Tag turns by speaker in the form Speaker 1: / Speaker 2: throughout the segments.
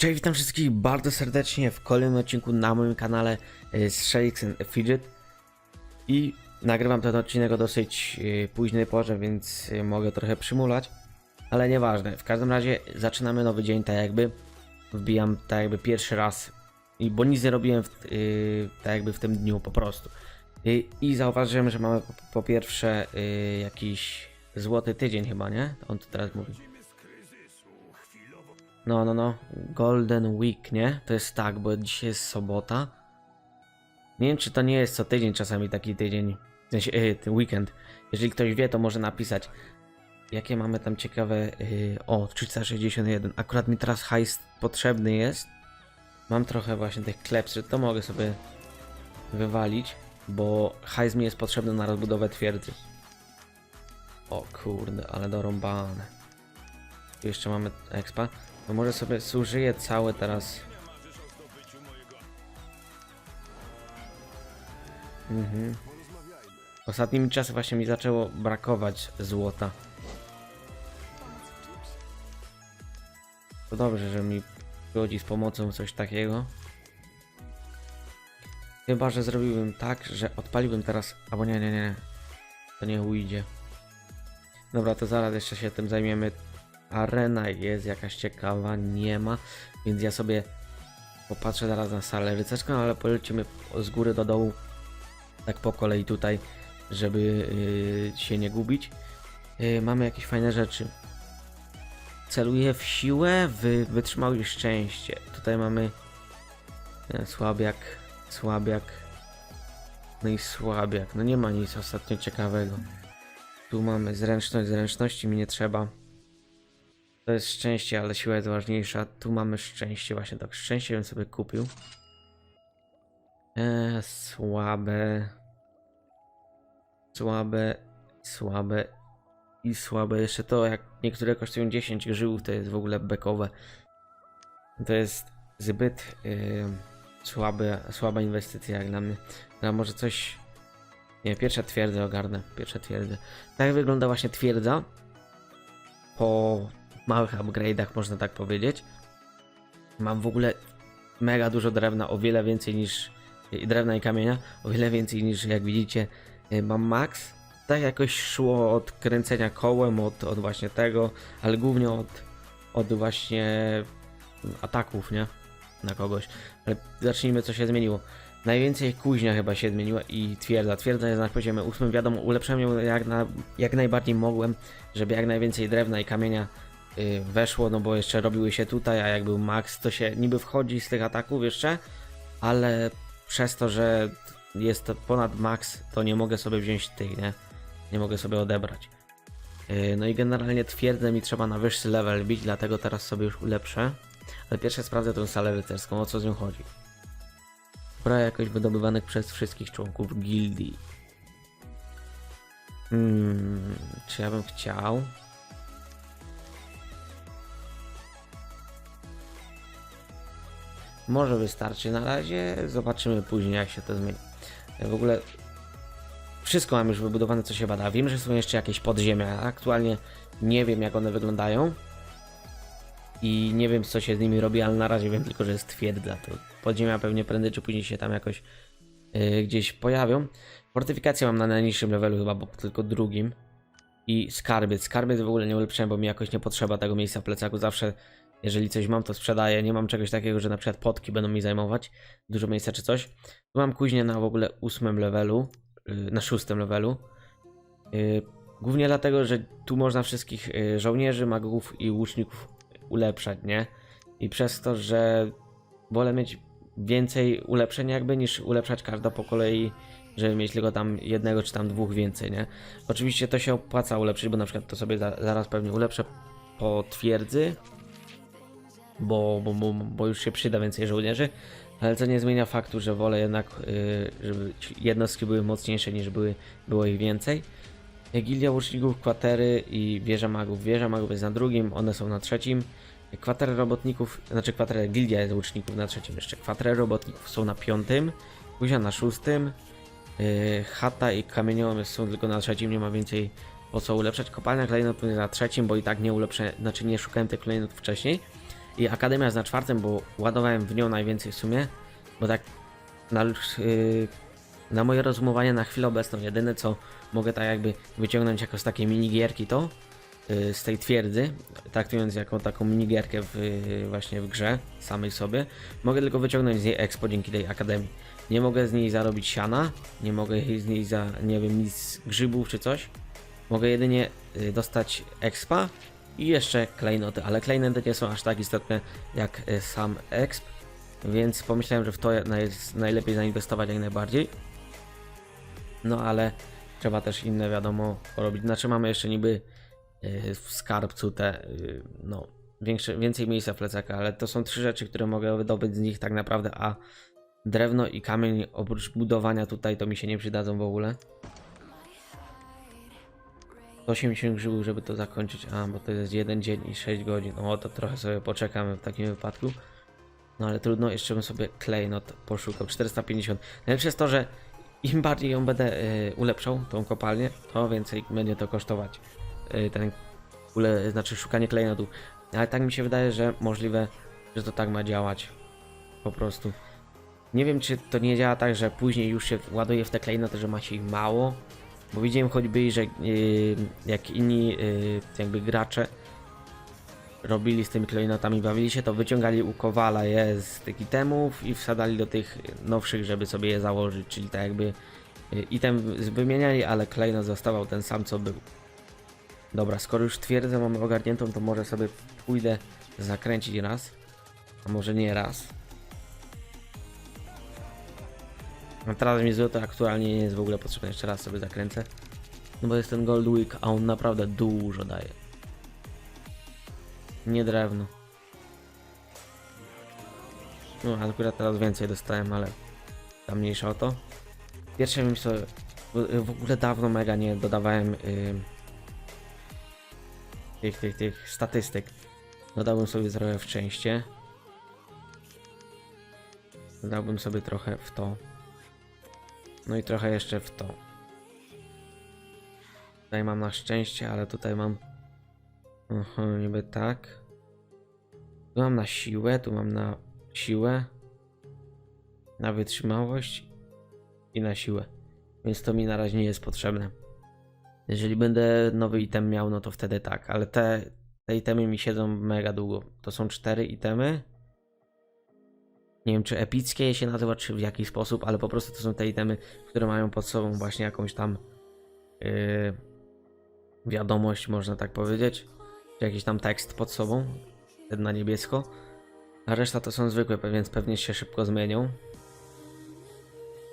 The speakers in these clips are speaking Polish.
Speaker 1: Cześć, witam wszystkich bardzo serdecznie w kolejnym odcinku na moim kanale y, z and Fidget i nagrywam ten odcinek o dosyć y, późnej porze, więc y, mogę trochę przymulać, ale nieważne. W każdym razie zaczynamy nowy dzień, tak jakby wbijam tak jakby pierwszy raz, bo nic nie robiłem w, tak jakby w tym dniu po prostu. I zauważyłem, że mamy po, po pierwsze jakiś złoty tydzień chyba, nie? On tu teraz mówi. No, no, no. Golden Week, nie? To jest tak, bo dzisiaj jest sobota. Nie wiem, czy to nie jest co tydzień czasami taki tydzień. W sensie, yy, ten weekend. Jeżeli ktoś wie, to może napisać. Jakie mamy tam ciekawe. Yy, o, 361. Akurat mi teraz hajs potrzebny jest. Mam trochę właśnie tych klepsy, to mogę sobie wywalić, bo hajs mi jest potrzebny na rozbudowę twierdzy. O kurde, ale dorąbane. Tu jeszcze mamy expa. No może sobie zużyję całe teraz. Mhm. Ostatnimi czasy właśnie mi zaczęło brakować złota. To dobrze, że mi przychodzi z pomocą coś takiego. Chyba, że zrobiłbym tak, że odpaliłbym teraz. Albo nie, nie, nie. To nie ujdzie. Dobra, to zaraz jeszcze się tym zajmiemy. Arena jest jakaś ciekawa, nie ma, więc ja sobie popatrzę zaraz na salę rycerską, ale polecimy z góry do dołu, tak po kolei tutaj, żeby yy, się nie gubić. Yy, mamy jakieś fajne rzeczy. Celuję w siłę, w wytrzymałość szczęście. Tutaj mamy e, słabiak, słabiak, no i słabiak. No nie ma nic ostatnio ciekawego. Tu mamy zręczność, zręczności mi nie trzeba. To jest szczęście, ale siła jest ważniejsza. Tu mamy szczęście, właśnie tak. Szczęście bym sobie kupił. Eee, słabe. Słabe, słabe i słabe. Jeszcze to, jak niektóre kosztują 10 grzywów, to jest w ogóle bekowe. To jest zbyt yy, słabe, słaba inwestycja jak dla mnie. No, może coś. Nie, pierwsza twierdzę ogarnę. Pierwsza twierdzę. Tak wygląda właśnie twierdza. Po małych upgrade'ach, można tak powiedzieć. Mam w ogóle mega dużo drewna, o wiele więcej niż i drewna i kamienia, o wiele więcej niż jak widzicie y, mam max. Tak jakoś szło od kręcenia kołem, od, od właśnie tego, ale głównie od, od właśnie ataków, nie? Na kogoś. Ale zacznijmy co się zmieniło. Najwięcej kuźnia chyba się zmieniła i twierdza. Twierdza jest na poziomie 8. Wiadomo, ulepszyłem ją jak, na, jak najbardziej mogłem, żeby jak najwięcej drewna i kamienia weszło, no bo jeszcze robiły się tutaj, a jak był max, to się niby wchodzi z tych ataków jeszcze, ale przez to, że jest to ponad max, to nie mogę sobie wziąć tych, nie? Nie mogę sobie odebrać. Y, no i generalnie twierdzę mi trzeba na wyższy level bić, dlatego teraz sobie już ulepszę. Ale pierwsze sprawdzę tę salę rycerską, o co z nią chodzi. Pora jakoś wydobywanych przez wszystkich członków gildii. Hmm, czy ja bym chciał? Może wystarczy na razie, zobaczymy później jak się to zmieni. W ogóle wszystko mam już wybudowane co się bada. Wiem, że są jeszcze jakieś podziemia. Aktualnie nie wiem jak one wyglądają. I nie wiem co się z nimi robi, ale na razie wiem tylko, że jest twierdza. To podziemia pewnie prędzej czy później się tam jakoś yy, gdzieś pojawią. Fortyfikację mam na najniższym levelu chyba, bo tylko drugim. I skarbiec. Skarbiec w ogóle nie ulepszyłem, bo mi jakoś nie potrzeba tego miejsca w plecaku. Zawsze jeżeli coś mam, to sprzedaję. Nie mam czegoś takiego, że na przykład potki będą mi zajmować dużo miejsca czy coś. Mam kuźnię na w ogóle ósmym levelu, yy, na szóstym levelu. Yy, Głównie dlatego, że tu można wszystkich yy, żołnierzy, magów i łuczników ulepszać, nie? I przez to, że wolę mieć więcej ulepszeń jakby niż ulepszać każda po kolei, żeby mieć tylko tam jednego czy tam dwóch więcej, nie? Oczywiście to się opłaca ulepszyć, bo na przykład to sobie za, zaraz pewnie ulepszę po twierdzy, bo, bo, bo, bo już się przyda więcej żołnierzy, ale to nie zmienia faktu, że wolę jednak, yy, żeby jednostki były mocniejsze niż były, było ich więcej. Gildia Łuczników, kwatery i wieża magów. Wieża magów jest na drugim, one są na trzecim. Kwatery robotników, znaczy kwatery, gildia łuczników na trzecim jeszcze. Kwatery robotników są na piątym, Guzia na szóstym. Yy, chata i kamieniołom są tylko na trzecim, nie ma więcej po co ulepszać. Kopalnia klejnotów na trzecim, bo i tak nie ulepszę, znaczy nie szukałem tych klejnotów wcześniej. I Akademia jest na czwartym, bo ładowałem w nią najwięcej w sumie, bo tak na, yy, na moje rozumowanie na chwilę obecną jedyne co mogę tak jakby wyciągnąć jako z takiej minigierki to yy, z tej twierdzy, traktując jako taką minigierkę w, yy, właśnie w grze samej sobie, mogę tylko wyciągnąć z niej expo dzięki tej Akademii. Nie mogę z niej zarobić siana, nie mogę z niej za, nie wiem, nic grzybów czy coś. Mogę jedynie y, dostać expa i jeszcze klejnoty, ale klejnoty nie są aż tak istotne jak y, sam exp, więc pomyślałem, że w to jest najlepiej zainwestować jak najbardziej. No ale trzeba też inne wiadomo porobić. Znaczy mamy jeszcze niby y, w skarbcu te, y, no, większe, więcej miejsca w plecaka, ale to są trzy rzeczy, które mogę wydobyć z nich tak naprawdę, a drewno i kamień oprócz budowania tutaj to mi się nie przydadzą w ogóle. 80 grzybów, żeby to zakończyć. A, bo to jest jeden dzień i 6 godzin. O, to trochę sobie poczekamy w takim wypadku. No ale trudno, jeszcze bym sobie klejnot poszukał. 450. Najlepsze jest to, że im bardziej ją będę y, ulepszał, tą kopalnię, to więcej będzie to kosztować. Y, ten, ule, znaczy szukanie klejnotu. Ale tak mi się wydaje, że możliwe, że to tak ma działać. Po prostu. Nie wiem, czy to nie działa tak, że później już się ładuje w te klejnoty, że ma się ich mało. Bo widziałem choćby, że yy, jak inni yy, jakby gracze robili z tymi klejnotami, bawili się, to wyciągali u Kowala je z tych itemów i wsadali do tych nowszych, żeby sobie je założyć, czyli tak jakby yy, item wymieniali, ale klejnot zostawał ten sam co był. Dobra, skoro już twierdzę mamy ogarniętą, to może sobie pójdę zakręcić raz, a może nie raz. A teraz mi złoto aktualnie nie jest w ogóle potrzebne. Jeszcze raz sobie zakręcę. No bo jest ten Gold Week, a on naprawdę dużo daje. Nie drewno. No, akurat teraz więcej dostałem, ale tam mniejsza o to. Pierwsze bym sobie... w- ogóle dawno mega nie dodawałem ym, tych, tych, tych statystyk. Dodałbym sobie trochę w częście. Dodałbym sobie trochę w to. No i trochę jeszcze w to. Tutaj mam na szczęście, ale tutaj mam. Aha, niby tak. Tu mam na siłę, tu mam na siłę. Na wytrzymałość i na siłę. Więc to mi na razie nie jest potrzebne. Jeżeli będę nowy item miał, no to wtedy tak, ale te, te itemy mi siedzą mega długo. To są cztery itemy. Nie wiem, czy epickie je się nazywa, czy w jaki sposób, ale po prostu to są te itemy, które mają pod sobą właśnie jakąś tam yy, wiadomość, można tak powiedzieć. Czy jakiś tam tekst pod sobą, ten na niebiesko. A reszta to są zwykłe, więc pewnie się szybko zmienią.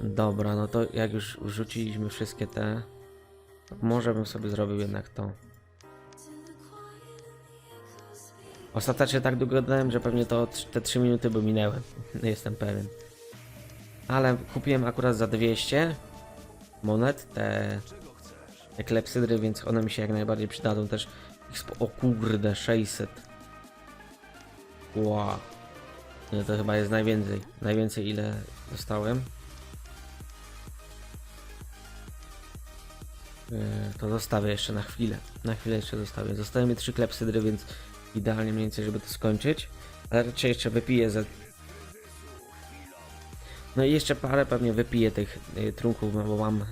Speaker 1: Dobra, no to jak już wrzuciliśmy wszystkie te, to może bym sobie zrobił jednak to. Ostatecznie tak długo dałem, że pewnie to te 3 minuty by minęły. Jestem pewien. Ale kupiłem akurat za 200 monet te, klepsydry, więc one mi się jak najbardziej przydadzą też. O kurde, 600. Wow. Nie, to chyba jest najwięcej. Najwięcej ile dostałem. Yy, To zostawię jeszcze na chwilę. Na chwilę jeszcze zostawię. Zostały mi trzy klepsydry, więc idealnie mniej więcej, żeby to skończyć. Ale raczej jeszcze wypiję ze... No i jeszcze parę pewnie wypiję tych y, trunków, no bo mam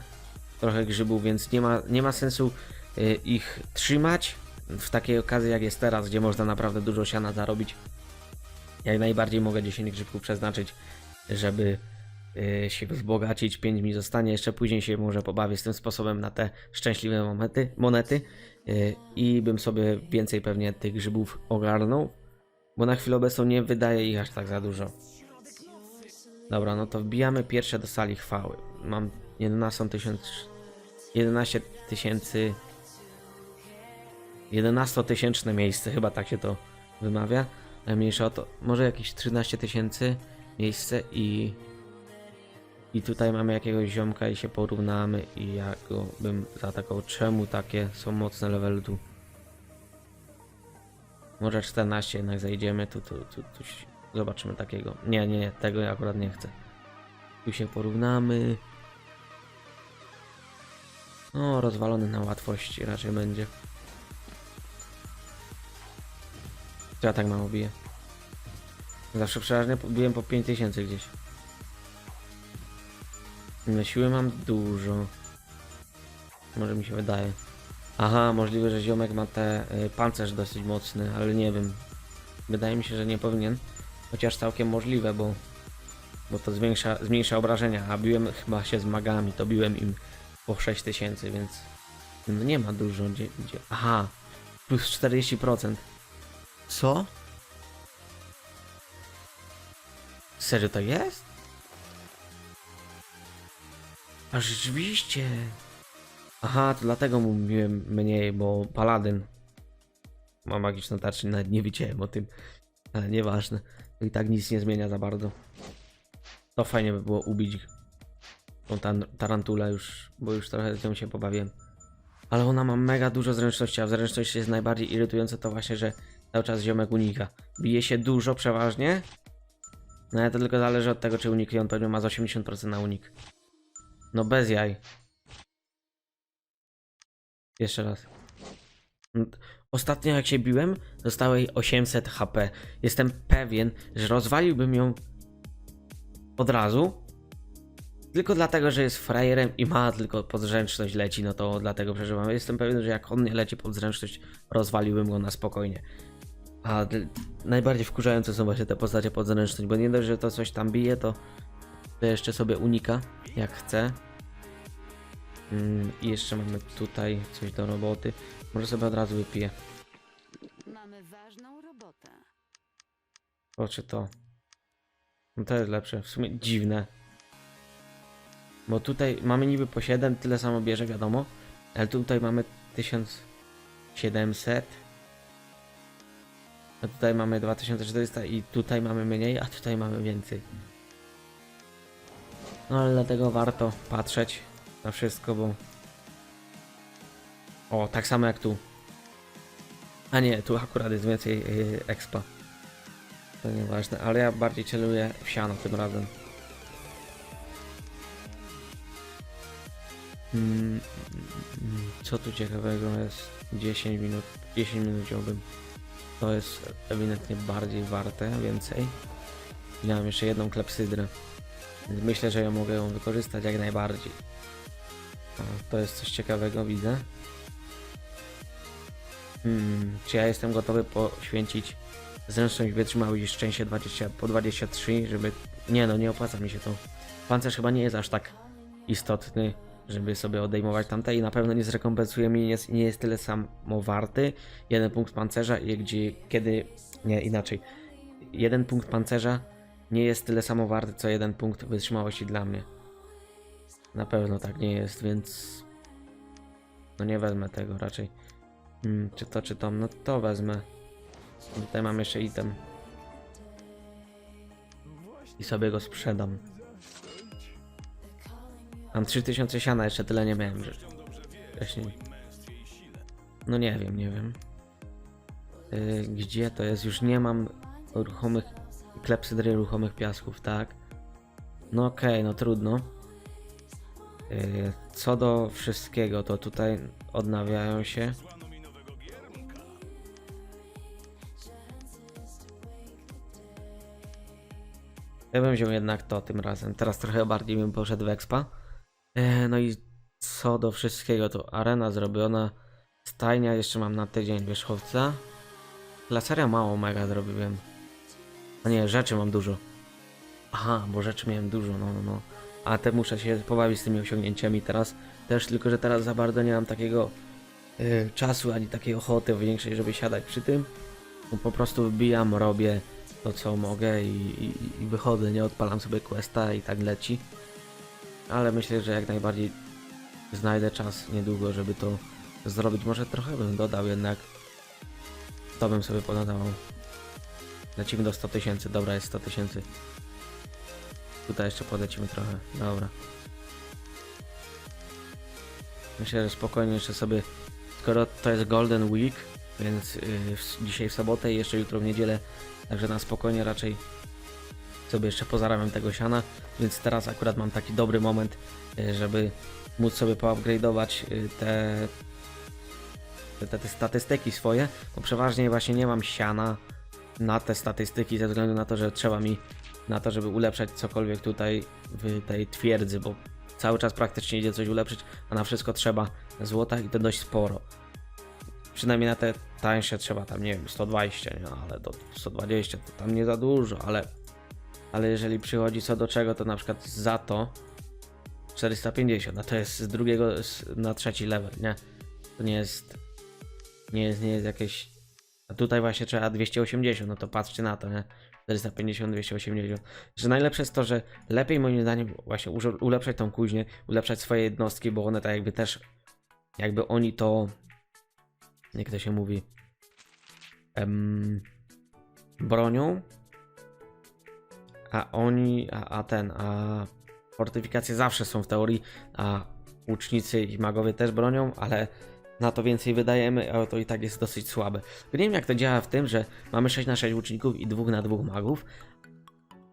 Speaker 1: trochę grzybów, więc nie ma, nie ma sensu y, ich trzymać w takiej okazji jak jest teraz, gdzie można naprawdę dużo siana zarobić. Jak najbardziej mogę 10 grzybków przeznaczyć, żeby y, się wzbogacić. 5 mi zostanie, jeszcze później się może pobawię z tym sposobem na te szczęśliwe monety, monety i bym sobie więcej pewnie tych grzybów ogarnął, bo na chwilę obecną nie wydaje ich aż tak za dużo. Dobra, no to wbijamy pierwsze do sali chwały. Mam 11 tysięcy 11 tysięcy 11 tysięczne miejsce, chyba tak się to wymawia. Mniejsza o to, może jakieś 13 tysięcy miejsce i i tutaj mamy jakiegoś ziomka i się porównamy i ja go bym zaatakował. Czemu takie są mocne level tu? Może 14 jednak zajdziemy, tu, tu, tu, tu zobaczymy takiego. Nie, nie, tego ja akurat nie chcę. Tu się porównamy. No, rozwalony na łatwości raczej będzie. Co ja tak mało biję? Zawsze przeważnie biłem po 5000 gdzieś. No, siły mam dużo. Może mi się wydaje. Aha, możliwe, że ziomek ma te y, pancerz dosyć mocny, ale nie wiem. Wydaje mi się, że nie powinien. Chociaż całkiem możliwe, bo, bo to zwiększa, zmniejsza obrażenia, a biłem chyba się z magami, to biłem im po 6000, więc no nie ma dużo. Gdzie, gdzie... Aha, plus 40%. Co? Serio to jest? A rzeczywiście. Aha, to dlatego mówiłem mniej, bo paladyn ma magiczną tarczę, nawet nie wiedziałem o tym. Ale nieważne. I tak nic nie zmienia za bardzo. To fajnie by było ubić tą tarantulę już, bo już trochę nią się pobawiłem. Ale ona ma mega dużo zręczności, a w zręczności jest najbardziej irytujące to właśnie, że cały czas ziomek unika. Bije się dużo przeważnie, no ale to tylko zależy od tego, czy uniknie on pewnie ma z 80% na unik. No bez jaj. Jeszcze raz. Ostatnio jak się biłem, zostało jej 800 HP. Jestem pewien, że rozwaliłbym ją od razu. Tylko dlatego, że jest frajerem i ma tylko podzręczność leci, no to dlatego przeżywam. Jestem pewien, że jak on nie leci podzręczność, rozwaliłbym go na spokojnie. A najbardziej wkurzające są właśnie te postacie podzręczność, bo nie dość, że to coś tam bije, to, to jeszcze sobie unika, jak chce. Mm, I jeszcze mamy tutaj coś do roboty. Może sobie od razu wypiję.
Speaker 2: Mamy ważną robotę.
Speaker 1: Czy to? No to jest lepsze. W sumie dziwne. Bo tutaj mamy niby po 7, tyle samo bierze, wiadomo. Ale tutaj mamy 1700. A tutaj mamy 2400 i tutaj mamy mniej, a tutaj mamy więcej. No ale dlatego warto patrzeć na wszystko, bo... O, tak samo jak tu. A nie, tu akurat jest więcej yy, expa. To nieważne, ale ja bardziej celuję w siano tym razem. Mm, Co tu ciekawego jest? 10 minut, 10 minut wziąłbym. To jest ewidentnie bardziej warte, więcej. Mam jeszcze jedną klepsydrę. Myślę, że ja mogę ją wykorzystać jak najbardziej. To jest coś ciekawego, widzę. Hmm, czy ja jestem gotowy poświęcić zręczność, wytrzymałość i szczęście 20, po 23, żeby... Nie no, nie opłaca mi się to. Pancerz chyba nie jest aż tak istotny, żeby sobie odejmować tamte i na pewno nie zrekompensuje mi, nie jest, nie jest tyle samo warty. Jeden punkt pancerza, i gdzie, kiedy... Nie, inaczej. Jeden punkt pancerza nie jest tyle samo warty, co jeden punkt wytrzymałości dla mnie. Na pewno tak nie jest, więc... No nie wezmę tego raczej. Hmm, czy to, czy to? No to wezmę. Tutaj mam jeszcze item. I sobie go sprzedam. Mam 3000 siana, jeszcze tyle nie miałem, że wcześniej. No nie wiem, nie wiem. Yy, gdzie to jest? Już nie mam ruchomych klepsydry ruchomych piasków, tak? No okej, no trudno. Yy, co do wszystkiego, to tutaj odnawiają się. Ja bym wziął jednak to tym razem. Teraz trochę bardziej bym poszedł w expa. E, no i co do wszystkiego, to arena zrobiona. Stajnia jeszcze mam na tydzień wierzchowca. Laseria mało mega zrobiłem. A nie, rzeczy mam dużo. Aha, bo rzeczy miałem dużo, no no no. A te muszę się pobawić z tymi osiągnięciami teraz. Też tylko, że teraz za bardzo nie mam takiego e, czasu ani takiej ochoty większej, żeby siadać przy tym. No, po prostu wbijam, robię to co mogę i, i, i wychodzę, nie odpalam sobie questa i tak leci. Ale myślę, że jak najbardziej znajdę czas niedługo, żeby to zrobić. Może trochę bym dodał jednak. To bym sobie pododawał. Lecimy do 100 tysięcy, dobra jest 100 tysięcy. Tutaj jeszcze podlecimy trochę, dobra. Myślę, że spokojnie jeszcze sobie, skoro to jest Golden Week, więc yy, dzisiaj w sobotę i jeszcze jutro w niedzielę Także na spokojnie raczej sobie jeszcze pozarabiam tego siana, więc teraz akurat mam taki dobry moment, y, żeby móc sobie poupgrade'ować y, te, te, te statystyki swoje, bo przeważnie właśnie nie mam siana na te statystyki ze względu na to, że trzeba mi na to, żeby ulepszać cokolwiek tutaj w tej twierdzy, bo cały czas praktycznie idzie coś ulepszyć, a na wszystko trzeba złota i to dość sporo. Przynajmniej na te tańsze trzeba tam, nie wiem, 120, nie? ale do 120 to tam nie za dużo, ale, ale jeżeli przychodzi co do czego, to na przykład za to 450, a to jest z drugiego na trzeci level, nie? To nie jest, nie jest, nie jest jakieś, a tutaj właśnie trzeba 280, no to patrzcie na to, nie? 450, 280. Że najlepsze jest to, że lepiej moim zdaniem właśnie ulepszać tą kuźnię, ulepszać swoje jednostki, bo one tak jakby też, jakby oni to, jak to się mówi, em, bronią, a oni, a, a ten, a fortyfikacje zawsze są w teorii, a łucznicy i magowie też bronią, ale na to więcej wydajemy, a to i tak jest dosyć słabe. Nie wiem jak to działa w tym, że mamy 6 na 6 łuczników i 2 na 2 magów.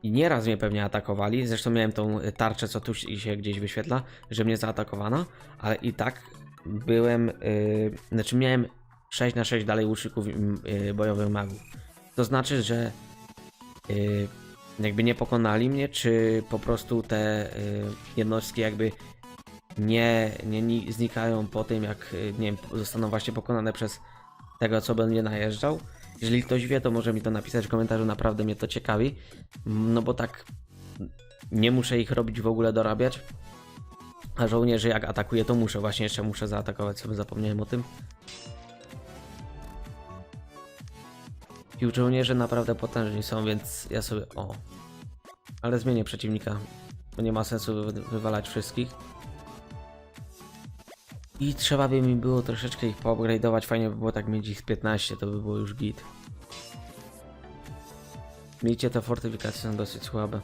Speaker 1: I nieraz mnie pewnie atakowali, zresztą miałem tą tarczę, co tu się gdzieś wyświetla, że mnie zaatakowano, ale i tak byłem, yy, znaczy miałem 6 na 6 dalej łuczników yy, bojowych magów. To znaczy, że yy, jakby nie pokonali mnie, czy po prostu te yy, jednostki jakby nie, nie ni- znikają po tym, jak y, nie wiem, zostaną właśnie pokonane przez tego, co będzie najeżdżał. Jeżeli ktoś wie, to może mi to napisać w komentarzu, naprawdę mnie to ciekawi. No bo tak nie muszę ich robić w ogóle dorabiać. A żołnierzy jak atakuje, to muszę. Właśnie jeszcze muszę zaatakować, sobie zapomniałem o tym. I żołnierze naprawdę potężni są, więc ja sobie... O. Ale zmienię przeciwnika, bo nie ma sensu wy- wywalać wszystkich. I trzeba by mi było troszeczkę ich poupgrade'ować. Fajnie by było tak mieć ich z 15, to by było już git. Widzicie, te fortyfikacje są dosyć słabe.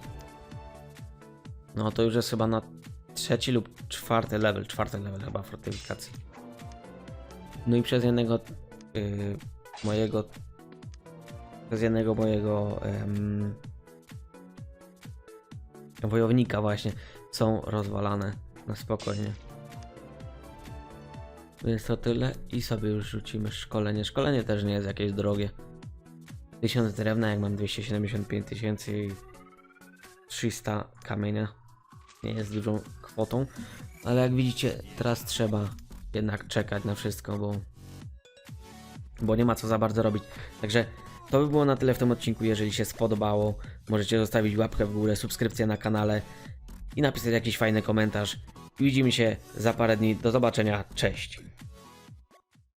Speaker 1: No to już jest chyba na trzeci lub czwarty level, czwarty level chyba fortyfikacji. No i przez jednego yy, mojego przez jednego mojego em, wojownika właśnie są rozwalane na spokojnie. Więc to tyle i sobie już rzucimy szkolenie. Szkolenie też nie jest jakieś drogie. 1000 drewna, jak mam 275 tysięcy i 300 kamienia. Nie jest dużą kwotą, ale jak widzicie, teraz trzeba jednak czekać na wszystko, bo, bo nie ma co za bardzo robić. Także to by było na tyle w tym odcinku. Jeżeli się spodobało, możecie zostawić łapkę w górę, subskrypcję na kanale i napisać jakiś fajny komentarz. Widzimy się za parę dni. Do zobaczenia. Cześć.